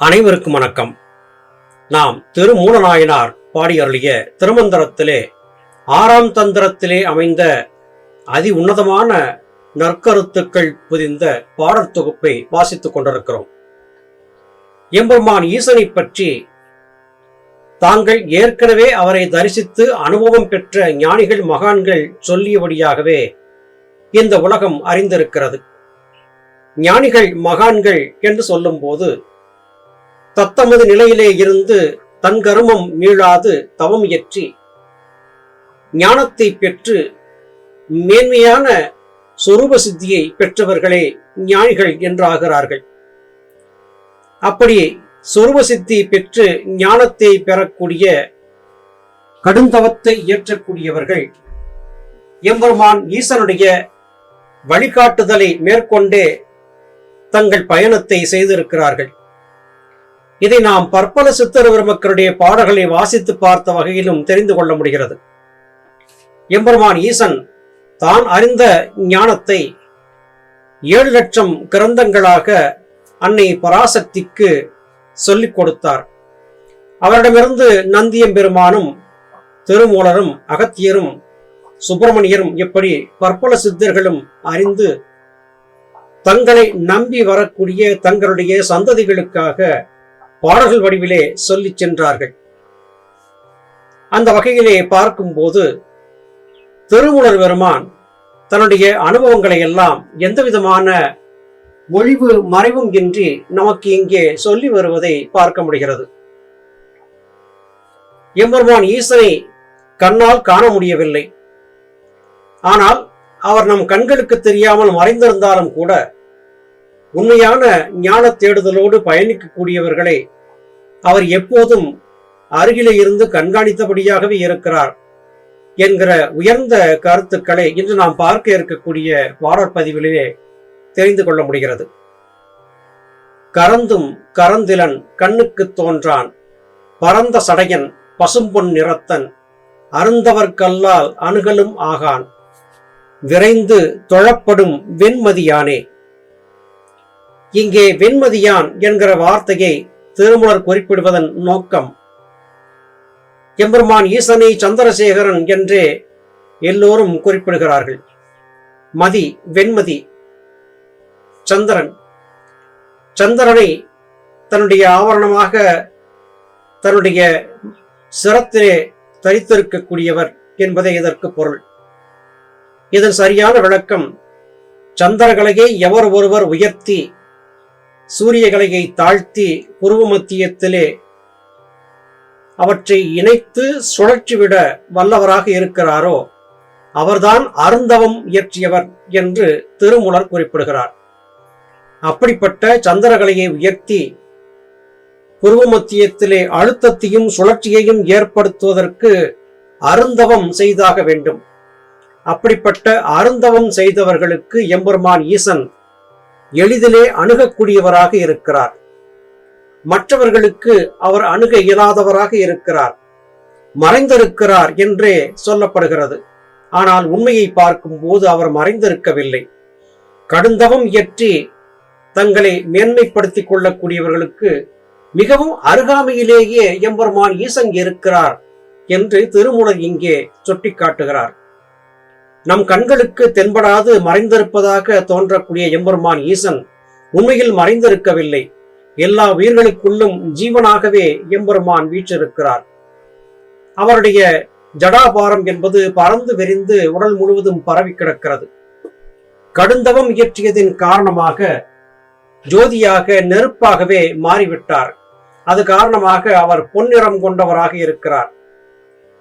அனைவருக்கும் வணக்கம். நாம் திருமூலநாயனார் பாடியருளிய திருமந்திரத்திலே ஆறாம் தந்திரத்திலே அமைந்த அதி உன்னதமான நற்கருத்துக்கள் புதிந்த பாடற் தொகுப்பை வாசித்துக் கொண்டிருக்கிறோம். எம்பெருமான் ஈசனை பற்றி தாங்கள் ஏற்கனவே அவரை தரிசித்து அனுபவம் பெற்ற ஞானிகள் மகான்கள் சொல்லியபடியாகவே இந்த உலகம் அறிந்திருக்கிறது. ஞானிகள் மகான்கள் என்று சொல்லும்போது தத்தமது நிலையிலே இருந்து தன் கருமம் மீளாது தவம் இயற்றி ஞானத்தை பெற்று மேன்மையான சொரூப சித்தியை பெற்றவர்களே ஞானிகள் என்றாகிறார்கள். அப்படி சொரூப சித்தி பெற்று ஞானத்தை பெறக்கூடிய கடுந்தவத்தை இயற்றக்கூடியவர்கள் எம்பெருமான் ஈசனுடைய வழிகாட்டுதலை மேற்கொண்டே தங்கள் பயணத்தை செய்திருக்கிறார்கள். இதை நாம் பற்பல சித்தர் பெருமக்களுடைய பாடல்களை வாசித்து பார்த்த வகையிலும் தெரிந்து கொள்ள முடிகிறது. எம்பெருமான் ஈசன் தான் அறிந்த ஞானத்தை ஏழு லட்சம் கிரந்தங்களாக அன்னை பராசக்திக்கு சொல்லிக் கொடுத்தார். அவரிடமிருந்து நந்தியம்பெருமானும் திருமூலரும் அகத்தியரும் சுப்பிரமணியரும் எப்படி பற்பல சித்தர்களும் அறிந்து தங்களை நம்பி வரக்கூடிய தங்களுடைய சந்ததிகளுக்காக பாடல்கள் வடிவிலே சொல்லி சென்றார்கள். அந்த வகையிலே பார்க்கும்போது திருமுலர் பெருமான் தன்னுடைய அனுபவங்களை எல்லாம் எந்த விதமான ஒழிவு மறைவும் இன்றி நமக்கு இங்கே சொல்லி வருவதை பார்க்க முடிகிறது. எம்பெருமான் ஈசனை கண்ணால் காண முடியவில்லை. ஆனால் அவர் நம் கண்களுக்கு தெரியாமல் மறைந்திருந்தாலும் கூட உண்மையான ஞான தேடுதலோடு பயணிக்கக்கூடியவர்களை அவர் எப்போதும் அருகிலே இருந்து கண்காணித்தபடியாகவே இருக்கிறார் என்கிற உயர்ந்த கருத்துக்களை இன்று நாம் பார்க்க இருக்கக்கூடிய பாடற்பதிவிலே தெரிந்து கொள்ள முடிகிறது. கரந்தும் கரந்திலன் கண்ணுக்கு தோன்றான். பரந்த சடையன் பசும்பொன் நிறத்தன் அருந்தவர்கல்லால் அணுகலும் ஆகான். விரைந்து தொழப்படும் வெண்மதியானே. இங்கே வெண்மதியான் என்கிற வார்த்தையை திருமலர் குறிப்பிடுவதன் நோக்கம். எம்பெருமான் ஈசனை சந்திரசேகரன் என்றே எல்லோரும் குறிப்பிடுகிறார்கள். மதி வெண்மதி சந்திரன். சந்திரனை தன்னுடைய ஆவரணமாக தன்னுடைய சிரத்திலே தரித்திருக்கக்கூடியவர் என்பதே இதற்கு பொருள். இதன் சரியான விளக்கம் சந்திரகலையை எவர் ஒருவர் உயர்த்தி சூரியகலையை தாழ்த்தி புருவ மத்தியத்திலே அவற்றை இணைத்து சுழற்றிவிட வல்லவராக இருக்கிறாரோ அவர்தான் அருந்தவம் இயற்றியவர் என்று திருமுலர் குறிப்பிடுகிறார். அப்படிப்பட்ட சந்திரகலையை உயர்த்தி புருவ மத்தியத்திலே அழுத்தத்தையும் சுழற்சியையும் ஏற்படுத்துவதற்கு அருந்தவம் செய்தாக வேண்டும். அப்படிப்பட்ட அருந்தவம் செய்தவர்களுக்கு எம்பெருமான் ஈசன் எளிதிலே அணுகக்கூடியவராக இருக்கிறார். மற்றவர்களுக்கு அவர் அணுக இயலாதவராக இருக்கிறார். மறைந்திருக்கிறார் என்றே சொல்லப்படுகிறது. ஆனால் உண்மையை பார்க்கும் போது அவர் மறைந்திருக்கவில்லை. கடுந்தவம் இயற்றி தங்களை மேன்மைப்படுத்திக் கொள்ளக்கூடியவர்களுக்கு மிகவும் அருகாமையிலேயே எம்பெருமான் ஈசன் இருக்கிறார் என்று திருமூலர் இங்கே சுட்டிக்காட்டுகிறார். நம் கண்களுக்கு தென்படாது மறைந்திருப்பதாக தோன்றக்கூடிய எம்பெருமான் ஈசன் உண்மையில் மறைந்திருக்கவில்லை. எல்லா உயிர்களுக்குள்ளும் ஜீவனாகவே எம்பெருமான் வீற்றிருக்கிறார். அவருடைய ஜடாபாரம் என்பது பறந்து விரிந்து உடல் முழுவதும் பரவி கிடக்கிறது. கடுந்தவம் இயற்றியதின் காரணமாக ஜோதியாக நெருப்பாகவே மாறிவிட்டார். அது காரணமாக அவர் பொன்னிறம் கொண்டவராக இருக்கிறார்.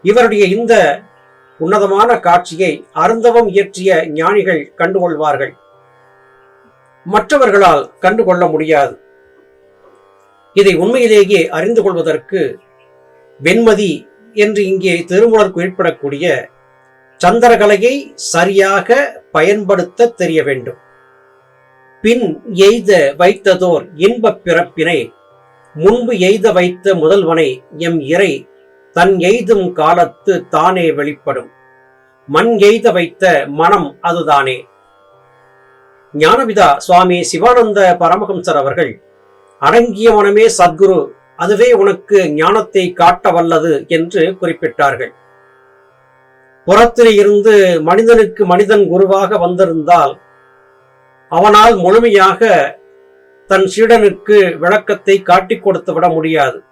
இவருடைய இந்த உன்னதமான காட்சியை அருந்தவம் இயற்றிய ஞானிகள் கண்டுகொள்வார்கள். மற்றவர்களால் கண்டுகொள்ள முடியாது. இதை உண்மையிலேயே அறிந்து கொள்வதற்கு வெண்மதி என்று இங்கே திருமூலர் குறிப்பிடக்கூடிய சந்திரகலையை சரியாக பயன்படுத்த தெரிய வேண்டும். பின் எய்த வைத்ததோர் இன்பப் பிறப்பினை முன்பு எய்த வைத்த முதல்வனை எம் இறை தன் எய்தும் காலத்து தானே வெளிப்படும். மண் எய்த வைத்த மனம் அதுதானே. ஞானபிதா சுவாமி சிவானந்த பரமஹம்சர் அவர்கள் அடங்கிய மனமே சத்குரு அதுவே உனக்கு ஞானத்தை காட்ட வல்லது என்று குறிப்பிட்டார்கள். புறத்தில் இருந்து மனிதனுக்கு மனிதன் குருவாக வந்திருந்தால் அவனால் முழுமையாக தன் சீடனுக்கு விளக்கத்தை காட்டிக் கொடுத்து விட முடியாது.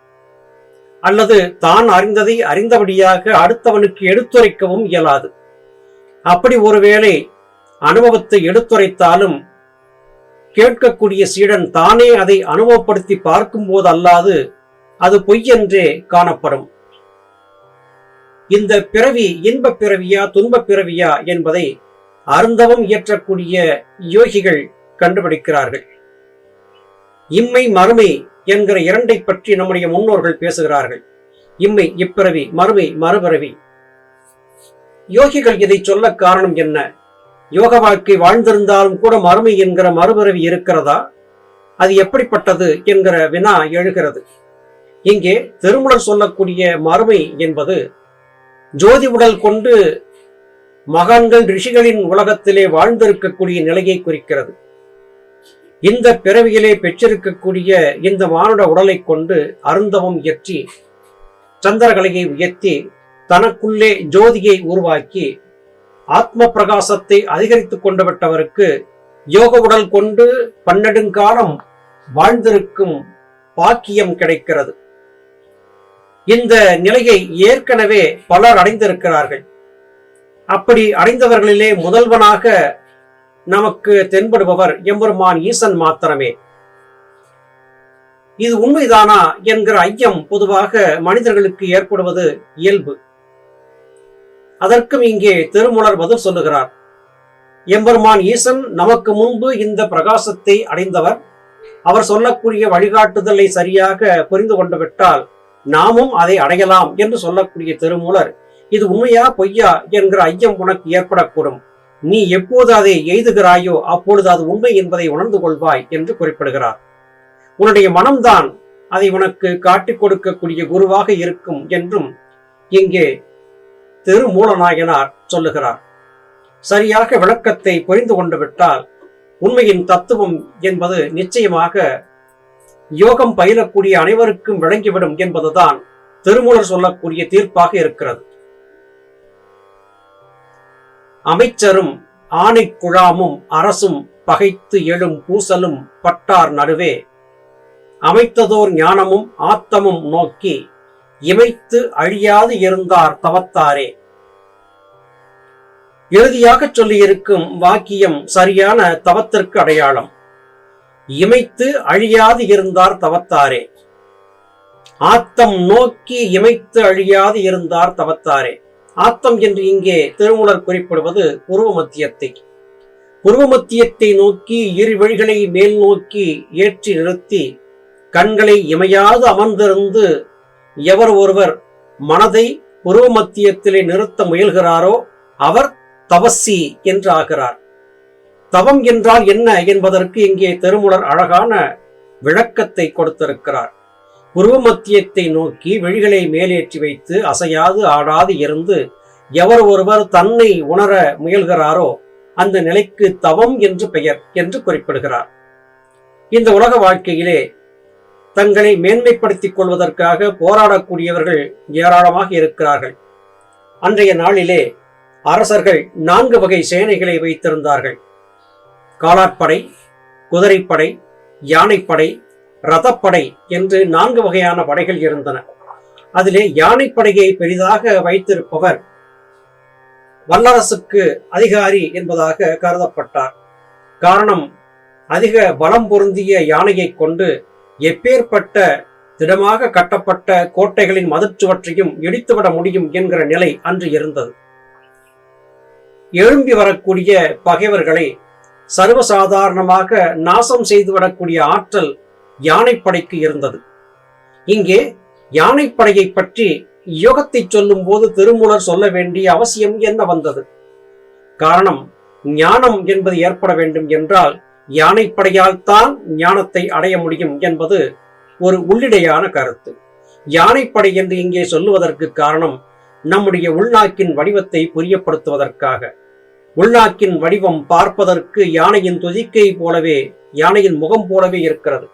அல்லது தான் அறிந்ததை அறிந்தபடியாக அடுத்தவனுக்கு எடுத்துரைக்கவும் இயலாது. அப்படி ஒருவேளை அனுபவத்தை எடுத்துரைத்தாலும் கேட்கக்கூடிய சீடன் தானே அதை அனுபவப்படுத்தி பார்க்கும் போது அல்லாது அது பொய்யென்றே காணப்படும். இந்த பிறவி இன்பப் பிறவியா துன்பப் பிறவியா என்பதை அருந்தவம் இயற்றக்கூடிய யோகிகள் கண்டுபிடிக்கிறார்கள். இம்மை மறுமை என்கிற இரண்டை பற்றி நம்முடைய முன்னோர்கள் பேசுகிறார்கள். இம்மை இப்பிறவி மறுமை மறுபிறவி. யோகிகள் இதை சொல்ல காரணம் என்ன? யோக வாழ்க்கை வாழ்ந்திருந்தாலும் கூட மறுமை என்கிற மறுபிறவி இருக்கிறதா? அது எப்படிப்பட்டது என்கிற வினா எழுகிறது. இங்கே திருமுடர் சொல்லக்கூடிய மறுமை என்பது ஜோதி உடல் கொண்டு மகான்கள் ரிஷிகளின் உலகத்திலே வாழ்ந்திருக்கக்கூடிய நிலையை குறிக்கிறது. இந்த பிறவியிலே பெற்றிருக்கக்கூடிய இந்த மானுட உடலை கொண்டு அருந்தவம் இயற்றி சந்திரகலையை உயர்த்தி தனக்குள்ளே ஜோதியை உருவாக்கி ஆத்ம பிரகாசத்தை அதிகரித்துக் கொண்டுவிட்டவருக்கு யோக உடல் கொண்டு பன்னெடுங்காலம் வாழ்ந்திருக்கும் பாக்கியம் கிடைக்கிறது. இந்த நிலையை ஏற்கனவே பலர் அடைந்திருக்கிறார்கள். அப்படி அடைந்தவர்களிலே முதல்வனாக நமக்கு தென்படுபவர் எம்பெருமான் ஈசன் மாத்திரமே. இது உண்மைதானா என்கிற ஐயம் பொதுவாக மனிதர்களுக்கு ஏற்படுவது இயல்பு. அதற்கும் இங்கே திருமுலர் பதில் சொல்லுகிறார். எம்பெருமான் ஈசன் நமக்கு முன்பு இந்த பிரகாசத்தை அடைந்தவர். அவர் சொல்லக்கூடிய வழிகாட்டுதலை சரியாக புரிந்து கொண்டு விட்டால் நாமும் அதை அடையலாம் என்று சொல்லக்கூடிய திருமூலர் இது உண்மையா பொய்யா? என்கிற ஐயம் உனக்கு ஏற்படக்கூடும். நீ எப்போது அதை எய்துகிறாயோ அப்பொழுது அது உண்மை என்பதை உணர்ந்து கொள்வாய் என்று குறிப்பிடுகிறார். உன்னுடைய மனம்தான் அதை உனக்கு காட்டிக் கொடுக்கக்கூடிய குருவாக இருக்கும் என்றும் இங்கே திருமூலநாயனார் சொல்லுகிறார். சரியாக விளக்கத்தை புரிந்து கொண்டு விட்டால் உண்மையின் தத்துவம் என்பது நிச்சயமாக யோகம் பயிலக்கூடிய அனைவருக்கும் விளங்கிவிடும் என்பதுதான் திருமூலர் சொல்லக்கூடிய தீர்ப்பாக இருக்கிறது. அமைச்சரும் ஆணைக்குழாமும் அரசும் பகைத்து எழும் பூசலும் பட்டார் நடுவே. அமைத்ததோர் ஞானமும் ஆத்தமும் நோக்கி இமைத்து அழியாது இருந்தார் தவத்தாரே. இறுதியாக சொல்லியிருக்கும் வாக்கியம் சரியான தவத்திற்கு அடையாளம். இமைத்து அழியாது இருந்தார் தவத்தாரே. ஆத்தம் நோக்கி இமைத்து அழியாது இருந்தார் தவத்தாரே. ஆத்தம் என்று இங்கே திருமூலர் குறிப்பிடுவது பூர்வ மத்தியத்தை. பூர்வ மத்தியத்தை நோக்கி இரு வழிகளை மேல் நோக்கி ஏற்றி நிறுத்தி கண்களை இமையாது அமர்ந்திருந்து எவர் ஒருவர் மனதை பூர்வ மத்தியத்திலே நிறுத்த முயல்கிறாரோ அவர் தவசி என்று ஆகிறார் தவம் என்றால் என்ன என்பதற்கு இங்கே திருமுலர் அழகான விளக்கத்தை கொடுத்திருக்கிறார். உருவமத்தியத்தை நோக்கி விழிகளை மேலேற்றி வைத்து அசையாது ஆடாது இருந்து எவர் ஒருவர் தன்னை உணர முயல்கிறாரோ அந்த நிலைக்கு தவம் என்று பெயர் என்று குறிப்பிடுகிறார். இந்த உலக வாழ்க்கையிலே தங்களை மேன்மைப்படுத்திக் கொள்வதற்காக போராடக்கூடியவர்கள் ஏராளமாக இருக்கிறார்கள். அன்றைய நாளிலே அரசர்கள் நான்கு வகை சேனைகளை வைத்திருந்தார்கள். காலாட்படை குதிரைப்படை யானைப்படை ரதப்படை என்று நான்கு வகையான படைகள் இருந்தன. அதிலே யானைப்படையை பெரிதாக வைத்திருப்பவர் வல்லரசுக்கு அதிகாரி என்பதாக கருதப்பட்டார். காரணம் அதிக பலம் பொருந்திய யானையை கொண்டு எப்பேற்பட்ட திடமாக கட்டப்பட்ட கோட்டைகளின் மதுச்சுவற்றையும் இடித்துவிட முடியும் என்கிற நிலை அன்று இருந்தது. எழும்பி வரக்கூடிய பகைவர்களை சர்வசாதாரணமாக நாசம் செய்துவிடக்கூடிய ஆற்றல் யானைப்படைக்கு இருந்தது. இங்கே யானைப்படையை பற்றி யோகத்தை சொல்லும் போது திருமூலர் சொல்ல வேண்டிய அவசியம் என்ன வந்தது? காரணம் ஞானம் என்பது ஏற்பட வேண்டும் என்றால் யானைப்படையால் தான் ஞானத்தை அடைய முடியும் என்பது ஒரு உள்ளிடையான கருத்து. யானைப்படை என்று இங்கே சொல்லுவதற்கு காரணம் நம்முடைய உள்நாக்கின் வடிவத்தை புரியப்படுத்துவதற்காக. உள்நாக்கின் வடிவம் பார்ப்பதற்கு யானையின் துதிக்கை போலவே யானையின் முகம் போலவே இருக்கிறது.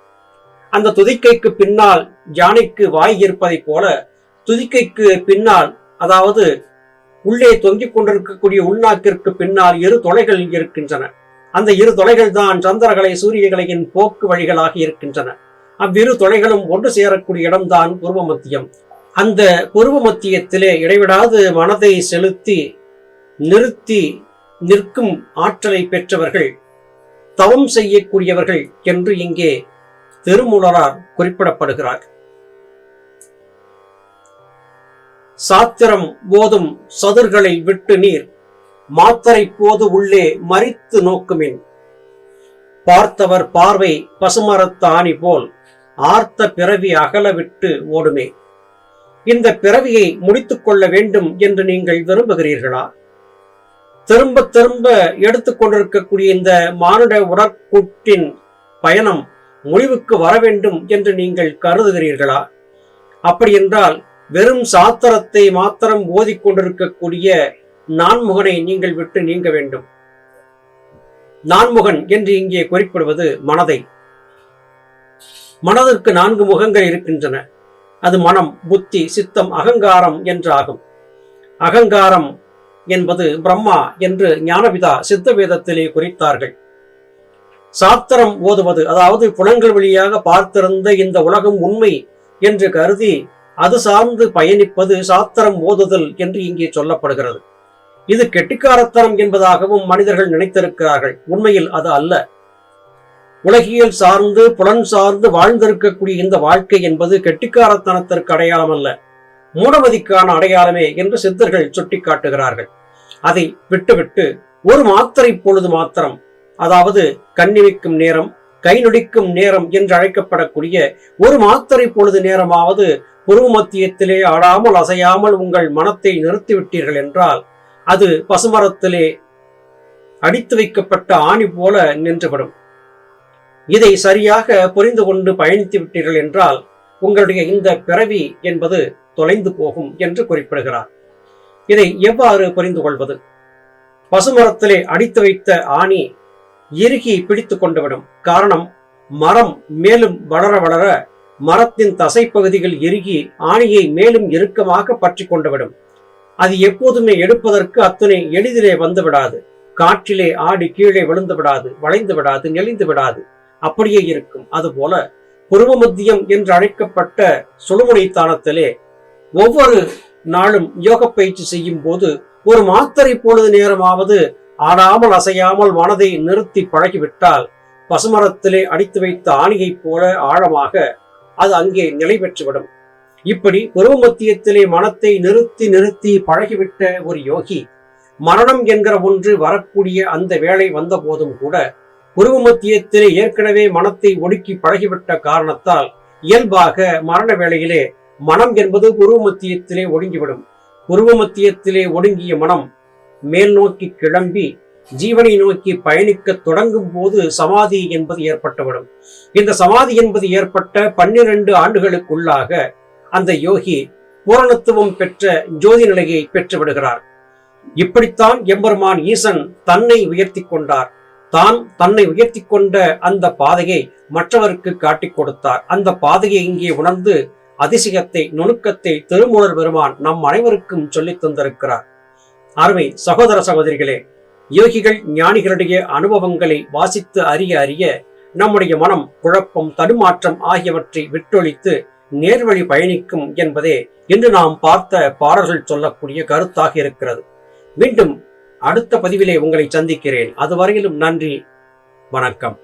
அந்த துதிக்கைக்கு பின்னால் ஜானிக்கு வாய் இருப்பதைப் போல துதிக்கைக்கு பின்னால் அதாவது உள்ளே தொங்கிக் கொண்டிருக்கக்கூடிய உள்நாக்கிற்கு பின்னால் இரு தொலைகள் இருக்கின்றன. அந்த இரு தொலைகள் தான் சந்திரகலை சூரியகலையின் போக்கு வழிகளாக இருக்கின்றன. அவ்விரு தொலைகளும் ஒன்று சேரக்கூடிய இடம்தான் பூர்வ மத்தியம் அந்த பூர்வ மத்தியத்திலே இடைவிடாது மனதை செலுத்தி நிறுத்தி நிற்கும் ஆற்றலை பெற்றவர்கள் தவம் செய்யக்கூடியவர்கள் என்று இங்கே திருமூலரார் குறிப்பிடப்படுகிறார். சாத்திரம் போதும் சதுர்களை விட்டு நீர் மாத்தரை போது உள்ளே மறித்து நோக்குமின். பார்த்தவர் பார்வை பசுமரத்த ஆணி போல் ஆர்த்த பிறவி அகல விட்டு ஓடுமே. இந்த பிறவியை முடித்துக் கொள்ள வேண்டும் என்று நீங்கள் விரும்புகிறீர்களா? திரும்ப திரும்ப எடுத்துக்கொண்டிருக்கக்கூடிய இந்த மானுட உடற்கூட்டின் பயணம் முடிவுக்கு வர வேண்டும் என்று நீங்கள் கருதுகிறீர்களா? அப்படி என்றால் வெறும் சாத்திரத்தை மாத்திரம் ஓதிக்கொண்டிருக்கக்கூடிய நான்முகனை நீங்கள் விட்டு நீங்க வேண்டும். நான்முகன் என்று இங்கே குறிப்பிடுவது மனதை. மனதிற்கு நான்கு முகங்கள் இருக்கின்றன. அது மனம் புத்தி சித்தம் அகங்காரம் என்றாகும். அகங்காரம் என்பது பிரம்மா என்று ஞானபிதா சித்த வேதத்திலே குறித்தார்கள். சாத்திரம் ஓதுவது. அதாவது புலன்கள் வழியாக பார்த்திருந்த இந்த உலகம் உண்மை என்று கருதி அது சார்ந்து பயணிப்பது சாத்திரம் ஓதுதல் என்று இங்கே சொல்லப்படுகிறது. இது கெட்டிக்காரத்தனம் என்பதாகவும் மனிதர்கள் நினைத்திருக்கிறார்கள். உண்மையில் அது அல்ல. உலகியல் சார்ந்து புலன் சார்ந்து வாழ்ந்திருக்கக்கூடிய இந்த வாழ்க்கை என்பது கெட்டிக்காரத்தனத்திற்கு அடையாளம் அல்ல மூடமதிக்கான அடையாளமே என்று சித்தர்கள் சுட்டிக்காட்டுகிறார்கள். அதை விட்டுவிட்டு ஒரு மாத்திரை பொழுது மாத்திரம் அதாவது கண்ணிமைக்கும் நேரம் கை நொடிக்கும் நேரம் என்று அழைக்கப்படக்கூடிய ஒரு மாத்திரை பொழுது நேரமாவது புருவ மத்தியத்திலே ஆடாமல் அசையாமல் உங்கள் மனத்தை நிறுத்திவிட்டீர்கள் என்றால் அது பசுமரத்திலே அடித்து வைக்கப்பட்ட ஆணி போல நின்றுவிடும் இதை சரியாக புரிந்து கொண்டு பயணித்து விட்டீர்கள் என்றால் உங்களுடைய இந்த பிறவி என்பது தொலைந்து போகும் என்று குறிப்பிடுகிறார். இதை எவ்வாறு புரிந்து கொள்வது? பசுமரத்திலே அடித்து வைத்த ஆணி இறுகி பிடித்து கொண்டுவிடும். காரணம் மரம் மேலும் வளர வளர மரத்தின் தசைப்பகுதிகள் இறுகி ஆணியை மேலும் இறுக்கமாக பற்றி கொண்டுவிடும். அது எப்போதுமே எடுப்பதற்கு அத்தனை எளிதிலே வந்து விடாது. காற்றிலே ஆடி கீழே விழுந்து விடாது வளைந்து விடாது நெளிந்து விடாது. அப்படியே இருக்கும். அதுபோல புருவ மத்தியம் என்று அழைக்கப்பட்ட சுழுமுனை தானத்திலே ஒவ்வொரு நாளும் யோக பயிற்சி செய்யும் போது ஒரு மாத்திரை பொழுது நேரமாவது ஆடாமல் அசையாமல் மனதை நிறுத்தி பழகிவிட்டால் பசுமரத்திலே அடித்து வைத்த ஆணியைப் போல ஆழமாக அது அங்கே நிலை பெற்றுவிடும். இப்படி புருவ மத்தியத்திலே மனத்தை நிறுத்தி நிறுத்தி பழகிவிட்ட ஒரு யோகி மரணம் என்கிற ஒன்று வரக்கூடிய அந்த வேலை வந்த போதும் கூட புருவ மத்தியத்திலே ஏற்கனவே மனத்தை ஒடுக்கி பழகிவிட்ட காரணத்தால் இயல்பாக மரண வேளையிலே மனம் என்பது புருவ மத்தியத்திலே ஒடுங்கிவிடும். புருவ மத்தியத்திலே ஒடுங்கிய மனம் மேல் நோக்கி கிளம்பி ஜீவனை நோக்கி பயணிக்க தொடங்கும் போது சமாதி என்பது ஏற்பட்டுவிடும். இந்த சமாதி என்பது ஏற்பட்ட பன்னிரண்டு ஆண்டுகளுக்குள்ளாக அந்த யோகி பூரணத்துவம் பெற்ற ஜோதி நிலையை பெற்று விடுகிறார் இப்படித்தான் எம்பெருமான் ஈசன் தன்னை உயர்த்தி கொண்டார். தான் தன்னை உயர்த்தி கொண்ட அந்த பாதையை மற்றவருக்கு காட்டிக் கொடுத்தார். அந்த பாதையை இங்கே உணர்ந்து அதிசயத்தை நுணுக்கத்தை திருமூலர் பெருமான் நம் அனைவருக்கும் சொல்லித் தந்திருக்கிறார். அருமை சகோதர சகோதரிகளே யோகிகள் ஞானிகளுடைய அனுபவங்களை வாசித்து அறிய அறிய நம்முடைய மனம் குழப்பம் தடுமாற்றம் ஆகியவற்றை விட்டொழித்து நேர்வழி பயணிக்கும் என்பதே இன்று நாம் பார்த்த பாடல்கள் சொல்லக்கூடிய கருத்தாக இருக்கிறது. மீண்டும் அடுத்த பதிவிலே உங்களை சந்திக்கிறேன். அதுவரையிலும் நன்றி வணக்கம்.